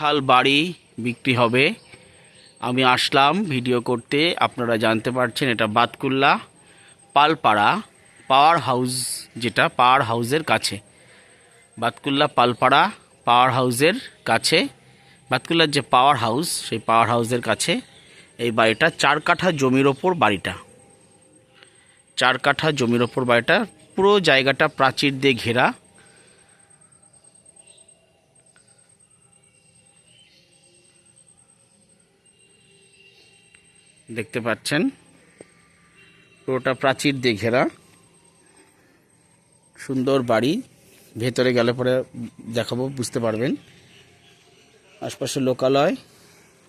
বিশাল বাড়ি বিক্রি হবে। আমি আসলাম ভিডিও করতে, আপনারা জানতে পারছেন এটা বাতকুল্লা পালপাড়া পাওয়ার হাউস যেটা, পাওয়ার হাউসের কাছে। বাতকুল্লা পালপাড়া পাওয়ার হাউসের কাছে। বাতকুল্লার যে পাওয়ার হাউস, সেই পাওয়ার হাউসের কাছে এই বাড়িটা, চার কাঠা জমির ওপর বাড়িটা। চার কাঠা জমির ওপর বাড়িটা, পুরো জায়গাটা প্রাচীর দিয়ে ঘেরা। দেখতে পাচ্ছেন। পুরোটা প্রাচীর দিয়ে ঘেরা। সুন্দর বাড়ি। ভেতরে গেলে পরে দেখাবো, বুঝতে পারবেন। আশপাশে লোকালয়,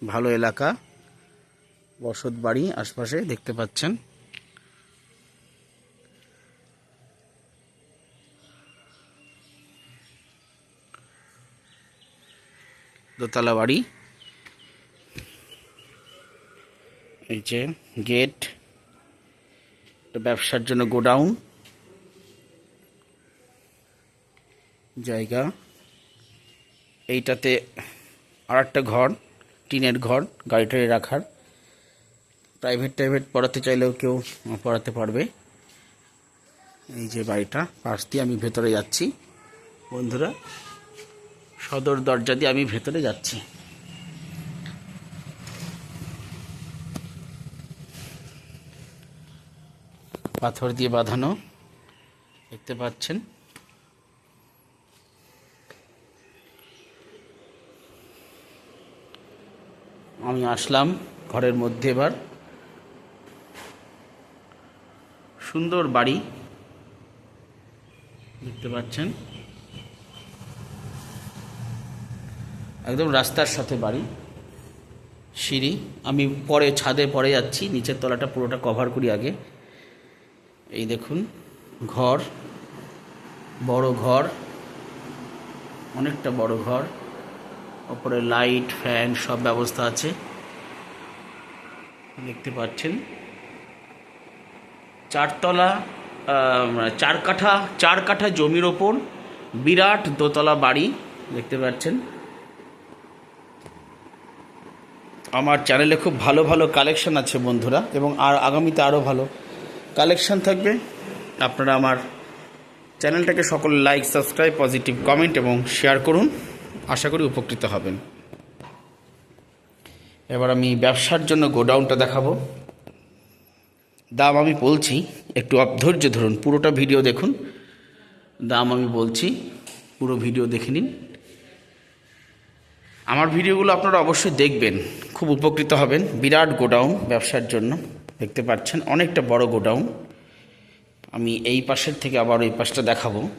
ভালো এলাকা, বসত বাড়ি আশপাশে দেখতে পাচ্ছেন। দোতলা বাড়ি। এই যে গেট ব্যবসার জন্য গোডাউন। জায়গা। এইটাতে আর একটা ঘর, টিনের ঘর গাড়িটারি রাখার। প্রাইভেট টাইভেট পড়াতে চাইলেও কেউ পড়াতে পারবে। এই যে বাড়িটা, পাশ দিয়ে আমি ভেতরে যাচ্ছি। বন্ধুরা, সদর দরজা দিয়ে আমি ভেতরে যাচ্ছি। পাথর দিয়ে বাঁধানো দেখতে পাচ্ছেন। আমি আসলাম ঘরের মধ্যে এবার। সুন্দর বাড়ি দেখতে পাচ্ছেন। একদম রাস্তার সাথে বাড়ি, সিঁড়ি। আমি পরে ছাদে পরে যাচ্ছি, নিচের তলাটা পুরোটা কভার করি আগে। এই দেখুন, ঘর, বড় ঘর, অনেকটা বড় ঘর, ওপরে লাইট, ফ্যান, সব ব্যবস্থা আছে। দেখতে পাচ্ছেন, চারতলা চার কাঠা চার কাঠা জমির ওপর বিরাট দোতলা বাড়ি, দেখতে পাচ্ছেন। আমার চ্যানেলে খুব ভালো ভালো কালেকশন আছে বন্ধুরা, এবং আর আগামীতে আরও ভালো। কালেকশন থাকবে। আপনারা আমার চ্যানেলটাকে সকল লাইক সাবস্ক্রাইব পজিটিভ কমেন্ট এবং শেয়ার করুন। আশা করি উপকৃত হবেন। এবার আমি ব্যবসার জন্য গোডাউনটা দেখাবো। দাম আমি বলছি, একটু আপ- ধৈর্য ধরুন, পুরোটা ভিডিও দেখুন। দাম আমি বলছি, পুরো ভিডিও দেখে নিন। আমার ভিডিওগুলো আপনারা অবশ্যই দেখবেন, খুব উপকৃত হবেন। বিরাট গোডাউন ব্যবসার জন্য। দেখতে পাচ্ছেন, অনেকটা বড় গোডাউন। আমি এই পাশের থেকে আবার এই পাশটা দেখাবো।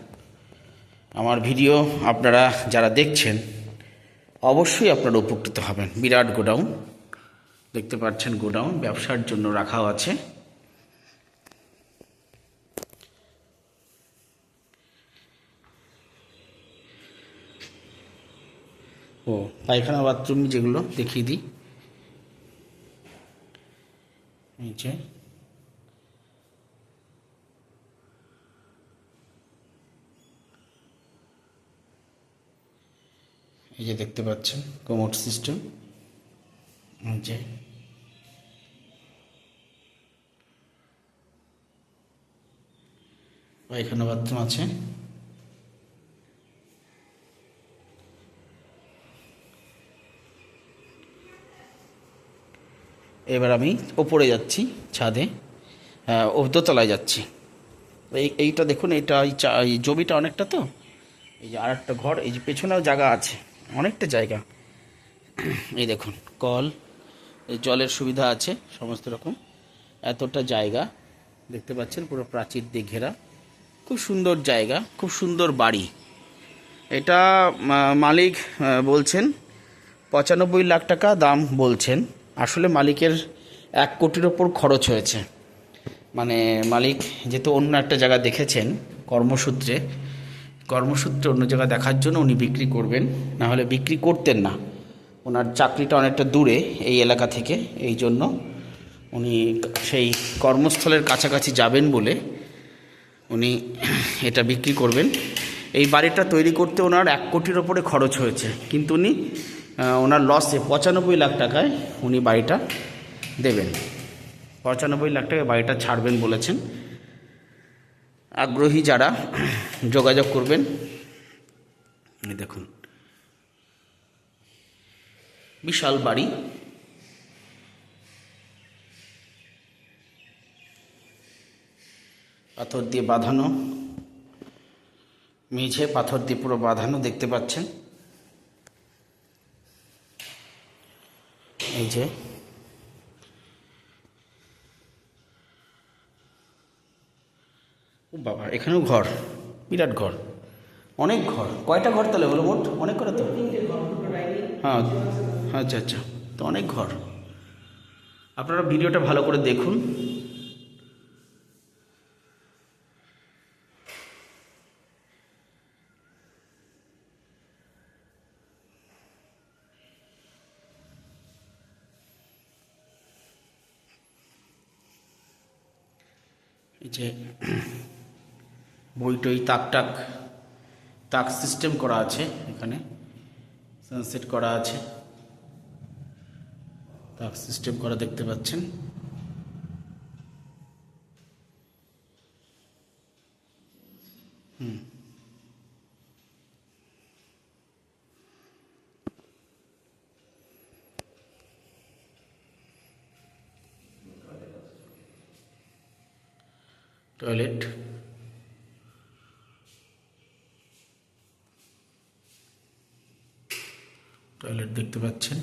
আমার ভিডিও আপনারা যারা দেখছেন, অবশ্যই আপনারা উপকৃত হবেন। বিরাট গোডাউন। দেখতে পাচ্ছেন, গোডাউন ব্যবসার জন্য রাখাও আছে। ও, পায়খানা বাথরুম যেগুলো, দেখিয়ে দিই। যে এই যে দেখতে পাচ্ছেন কোমোট সিস্টেম যে পায়খানা বাথরুম আছে এবার আমি ওপরে যাচ্ছি ছাদে হ্যাঁ, ও দোতলায় যাচ্ছি। এই এইটা দেখুন চা- এই জমিটা অনেকটা তো এই যে আর একটা ঘর এই যে পেছনেও জায়গা আছে অনেকটা জায়গা। এই দেখুন কল এই জলের সুবিধা আছে সমস্ত রকম এতটা জায়গা দেখতে পাচ্ছেন পুরো প্রাচীর দিয়ে ঘেরা। খুব সুন্দর জায়গা খুব সুন্দর বাড়ি। এটা মালিক বলছেন পঁচানব্বই লাখ টাকা দাম বলছেন। আসলে মালিকের এক কোটির ওপর খরচ হয়েছে। মানে মালিক যেহেতু অন্য একটা জায়গা দেখেছেন, কর্মসূত্রে কর্মসূত্রে অন্য জায়গা দেখার জন্য উনি বিক্রি করবেন, না হলে বিক্রি করতেন না। ওনার চাকরিটা অনেকটা দূরে এই এলাকা থেকে, এই জন্য উনি সেই কর্মস্থলের কাছাকাছি যাবেন বলে উনি এটা বিক্রি করবেন। এই বাড়িটা তৈরি করতে ওনার এক কোটির ওপরে খরচ হয়েছে। কিন্তু উনি ওনার লসে পঁচানব্বই লাখ টাকায় উনি বাড়িটা দেবেন। পঁচানব্বই লাখ টাকায় বাড়িটা ছাড়বেন বলেছেন। আগ্রহী যারা, যোগাযোগ করবেন। দেখুন। বিশাল বাড়ি। পাথর দিয়ে বাঁধানো। মেঝে, পাথর দিয়ে পুরো বাঁধানো দেখতে পাচ্ছেন। এই যে। বাবা, এখানেও ঘর, বিরাট ঘর। অনেক ঘর, কয়টা ঘর তাহলে হলো মোট? অনেক করে তো? হ্যাঁ আচ্ছা আচ্ছা। তো অনেক ঘর। আপনারা ভিডিওটা ভালো করে দেখুন। যে বইটই তাক টাক, তাক সিস্টেম করা আছে এখানে সানসেট করা আছে, তাক সিস্টেম করা দেখতে পাচ্ছেন। টয়লেট টয়লেট দেখতে পাচ্ছেন।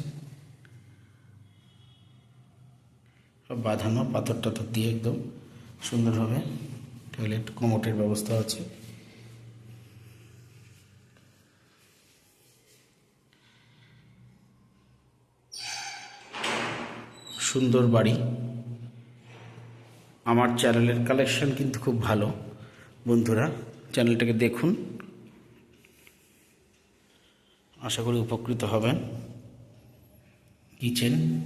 বাঁধানো, পাথর টাথর দিয়ে একদম সুন্দরভাবে টয়লেট কমোটের ব্যবস্থা আছে। সুন্দর বাড়ি। আমার চ্যানেলের কালেকশন কিন্তু খুব ভালো। বন্ধুরা চ্যানেলটাকে দেখুন। আশা করি উপকৃত হবেন। কিচেন।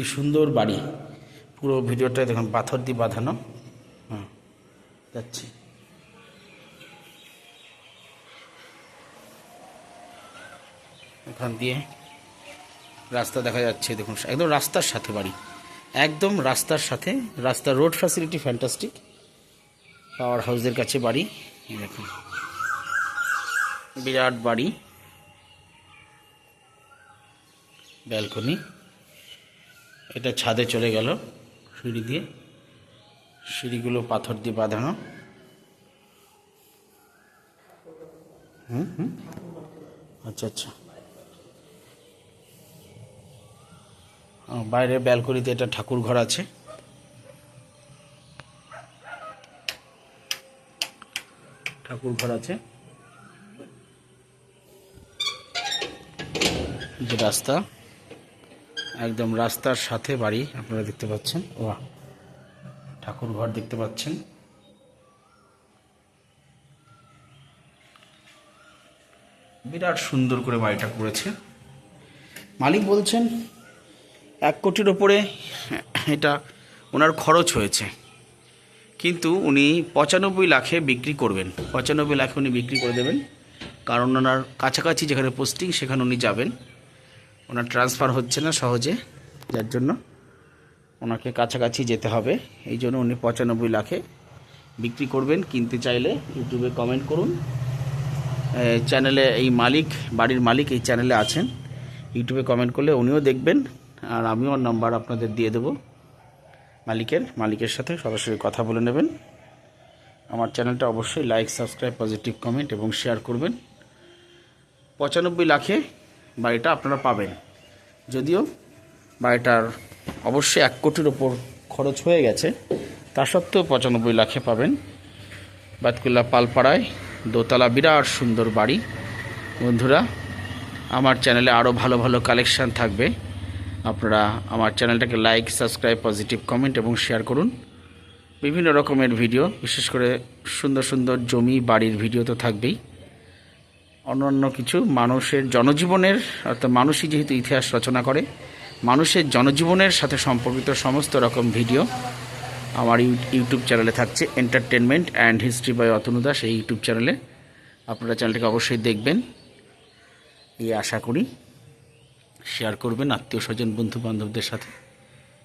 কি সুন্দর বাড়ি। পুরো ভিডিওটা দেখুন পাথর দিয়ে বাঁধানো। হ্যাঁ যাচ্ছি। এখান দিয়ে রাস্তা দেখা যাচ্ছে, দেখুন, একদম রাস্তার সাথে বাড়ি। একদম রাস্তার সাথে, রাস্তা রোড ফ্যাসিলিটি ফ্যান্টাস্টিক পাওয়ার হাউসের কাছে বাড়ি দেখুন। বিরাট বাড়ি। ব্যালকনি এটা ছাদে চলে গেল, সিঁড়ি দিয়ে। সিঁড়িগুলো পাথর দিয়ে বাঁধানো। হুম হুম। আচ্ছা আচ্ছা। বাইরে ব্যালকনিতে এটা ঠাকুর ঘর আছে। ঠাকুর ঘর আছে। যে রাস্তা। একদম রাস্তার সাথে বাড়ি, আপনারা দেখতে পাচ্ছেন। বাহ ঠাকুর ঘর দেখতে পাচ্ছেন। বিরাট সুন্দর করে বাড়িটা করেছে। মালিক বলছেন, এক কোটির ওপরে এটা ওনার খরচ হয়েছে। কিন্তু উনি পঁচানব্বই লাখে বিক্রি করবেন। পঁচানব্বই লাখে উনি বিক্রি করে দেবেন। কারণ ওনার কাছাকাছি যেখানে পোস্টিং সেখানে উনি যাবেন। ওনার ট্রান্সফার হচ্ছে না সহজে, যার জন্য ওনাকে কাছাকাছি যেতে হবে। এই জন্য উনি পঁচানব্বই লাখে বিক্রি করবেন। কিনতে চাইলে ইউটিউবে কমেন্ট করুন। চ্যানেলে এই মালিক, বাড়ির মালিক এই চ্যানেলে আছেন। ইউটিউবে কমেন্ট করলে উনিও দেখবেন। আর আমিও নাম্বার আপনাদের দিয়ে দেবো। মালিকের মালিকের সাথে সরাসরি কথা বলে নেবেন। আমার চ্যানেলটা অবশ্যই লাইক সাবস্ক্রাইব পজিটিভ কমেন্ট এবং শেয়ার করবেন। পঁচানব্বই লাখে বাড়িটা আপনারা পাবেন। যদিও বাড়িটার অবশ্যই এক কোটির ওপর খরচ হয়ে গেছে। তা সত্ত্বেও পঁচানব্বই লাখে পাবেন। বাতকুল্লা পালপাড়ায় দোতলা বিরাট সুন্দর বাড়ি। বন্ধুরা, আমার চ্যানেলে আরও ভালো ভালো কালেকশান থাকবে। আপনারা আমার চ্যানেলটাকে লাইক, সাবস্ক্রাইব, পজিটিভ কমেন্ট এবং শেয়ার করুন। বিভিন্ন রকমের ভিডিও, বিশেষ করে সুন্দর সুন্দর জমি বাড়ির ভিডিও তো থাকবেই। অন্যান্য কিছু মানুষের জনজীবনের, অর্থাৎ মানুষই যেহেতু ইতিহাস রচনা করে, মানুষের জনজীবনের সাথে সম্পর্কিত সমস্ত রকম ভিডিও আমার ইউ- ইউটিউব চ্যানেলে থাকছে entertainment and history by Atanu Das এই ইউটিউব চ্যানেলে। আপনারা চ্যানেলটিকে অবশ্যই দেখবেন। এই আশা করি শেয়ার করবেন আত্মীয় স্বজন বন্ধু বান্ধবদের সাথে।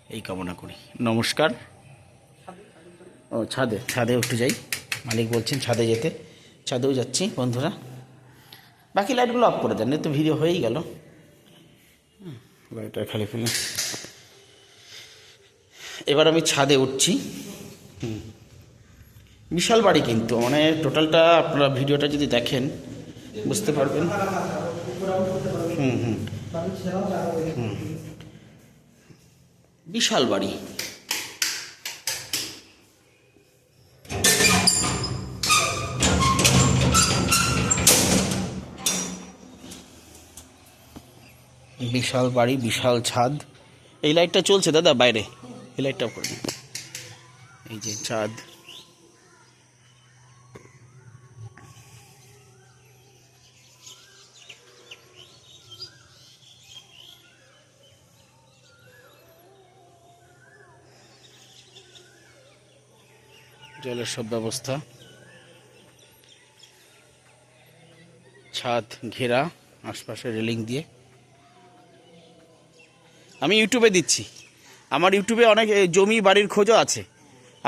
এই কামনা করি। নমস্কার। ও, ছাদে। ছাদে একটু যাই। মালিক বলছেন ছাদে যেতে। ছাদেও যাচ্ছি, বন্ধুরা। বাকি লাইটগুলো অফ করে দেন তো ভিডিও হয়েই গেল। লাইটটা খালি ফেলে। এবার আমি ছাদে উঠছি। হুম। বিশাল বাড়ি কিন্তু মানে টোটালটা আপনারা ভিডিওটা যদি দেখেন বুঝতে পারবেন। হুম হুম। হুম। বিশাল বাড়ি। বিশাল বাড়ি, বিশাল ছাদ। এই লাইটটা চলছে দাদা বাইরে। এই লাইটটা করে। এই যে ছাদ। জলের সব ব্যবস্থা। ছাদ ঘেরা, আশপাশে রেলিং দিয়ে। আমি ইউটিউবে দিচ্ছি। আমার ইউটিউবে অনেক জমি বাড়ির খোঁজও আছে।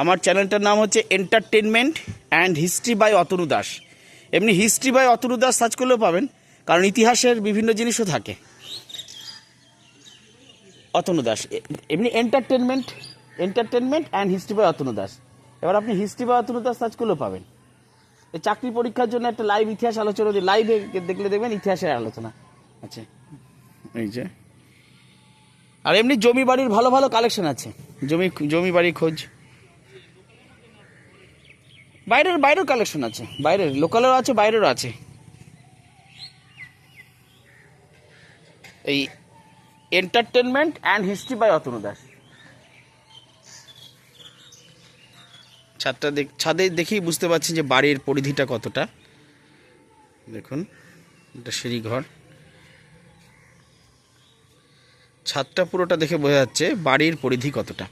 আমার চ্যানেলটার নাম হচ্ছে entertainment and history by Atanu Das. এমনি history by Atanu Das search করলেও পাবেন, কারণ ইতিহাসের বিভিন্ন জিনিসও থাকে। অতনু দাস এমনি entertainment entertainment and history by Atanu Das. এবার আপনি history by Atanu Das search করলেও পাবেন। এই চাকরি পরীক্ষার জন্য একটা লাইভ ইতিহাস আলোচনা লাইভে দেখলে দেখবেন ইতিহাসের আলোচনা আচ্ছা এই যে। আর এমনি জমি বাড়ির ভালো ভালো কালেকশন আছে। জমি জমি বাড়ির খোঁজ। বাইরের বাইরের কালেকশন আছে। বাইরের লোকালেরও আছে, বাইরেরও আছে। এই entertainment and history by Atanu Das. ছাদটা দেখ ছাদে দেখেই বুঝতে পারছি যে বাড়ির পরিধিটা কতটা। দেখুন, এটা সিঁড়ি ঘর ছাদটা পুরোটা দেখে বোঝা যাচ্ছে বাড়ির পরিধি কতটা।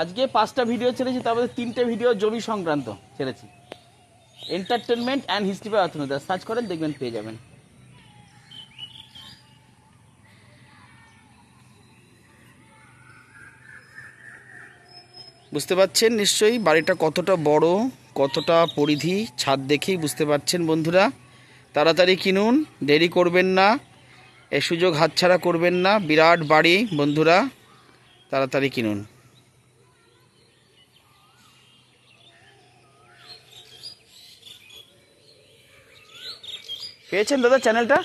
আজকে পাঁচটা ভিডিও ছেড়েছি, তার মধ্যে তিনটে ভিডিও জমি সংক্রান্ত ছেড়েছি। এন্টারটেনমেন্ট অ্যান্ড হিস্ট্রি বাই অর্থনীতি সার্চ করেন, দেখবেন, পেয়ে যাবেন। বুঝতে পারছেন? নিশ্চয়ই বাড়িটা কতটা বড়, কতটা পরিধি, ছাদ দেখেই বুঝতে পারছেন বন্ধুরা। তাড়াতাড়ি কিনুন, দেরি করবেন না, এ সুযোগ হাতছাড়া করবেন না, বিরাট বাড়ি বন্ধুরা, তাড়াতাড়ি কিনুন। পেয়েছেন দাদা চ্যানেলটা?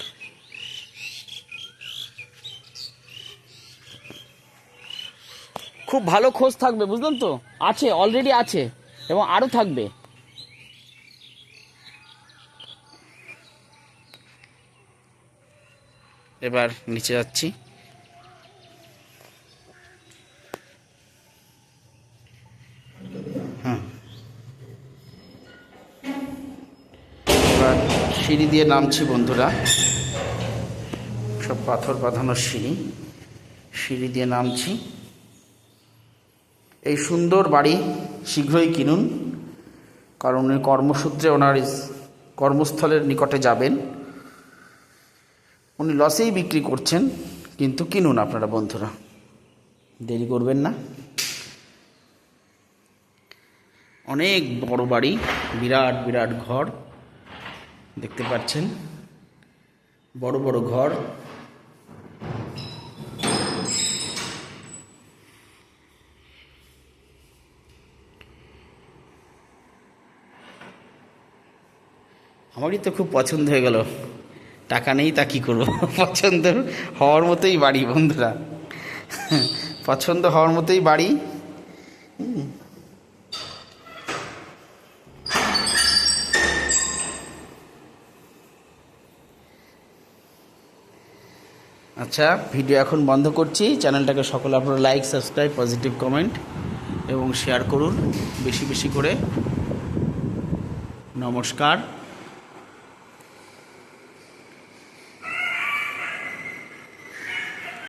খুব ভালো খোঁজ থাকবে, বুঝলেন তো? আছে অলরেডি আছে, এবং আরও থাকবে। এবার নিচে যাচ্ছি। এবার সিঁড়ি দিয়ে নামছি বন্ধুরা। সব পাথর বাঁধানো সিঁড়ি। সিঁড়ি দিয়ে নামছি। এই সুন্দর বাড়ি শীঘ্রই কিনুন, কারণ উনি কর্মসূত্রে ওনার কর্মস্থলের নিকটে যাবেন। উনি লসেই বিক্রি করছেন, কিন্তু কিনুন আপনারা বন্ধুরা। দেরি করবেন না। অনেক বড় বাড়ি, বিরাট বিরাট ঘর, দেখতে পাচ্ছেন। বড় বড় ঘর। আমারই তো খুব পছন্দ হয়ে গেল। টাকা নেই, তা কী করব? পছন্দ হওয়ার মতোই বাড়ি, বন্ধুরা। পছন্দ হওয়ার মতোই বাড়ি। আচ্ছা ভিডিও এখন বন্ধ করছি। চ্যানেলটাকে সকলে আপনারা লাইক সাবস্ক্রাইব পজিটিভ কমেন্ট এবং শেয়ার করুন। বেশি বেশি করে। নমস্কার।